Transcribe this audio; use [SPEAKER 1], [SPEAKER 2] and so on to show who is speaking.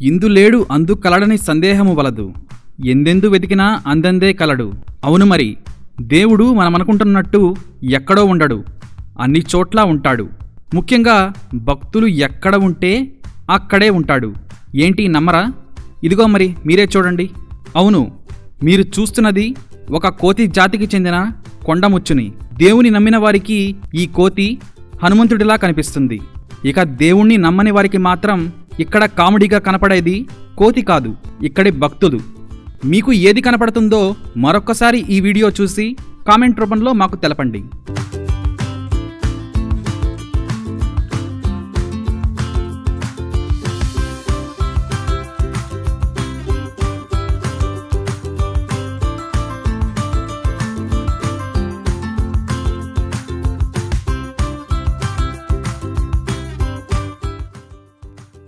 [SPEAKER 1] ఇందు లేడు అందు కలడని సందేహము వలదు. ఎందెందు వెతికినా అందందే కలడు. అవును మరి దేవుడు మనమనుకుంటున్నట్టు ఎక్కడో ఉండడు అన్ని చోట్ల ఉంటాడు. ముఖ్యంగా భక్తులు ఎక్కడ ఉంటే అక్కడే ఉంటాడు. ఏంటి నమ్మరా? ఇదిగో మరి మీరే చూడండి. అవును మీరు చూస్తున్నది ఒక కోతి జాతికి చెందిన కొండముచ్చుని దేవుని నమ్మిన వారికి ఈ కోతి హనుమంతుడిలా కనిపిస్తుంది. ఇక దేవుణ్ణి నమ్మని వారికి మాత్రం ఇక్కడ కామెడీగా కనపడేది కోతి కాదు ఇక్కడి భక్తులు మీకు ఏది కనపడుతుందో మరొక్కసారి ఈ వీడియో చూసి కామెంట్ రూపంలో మాకు తెలపండి.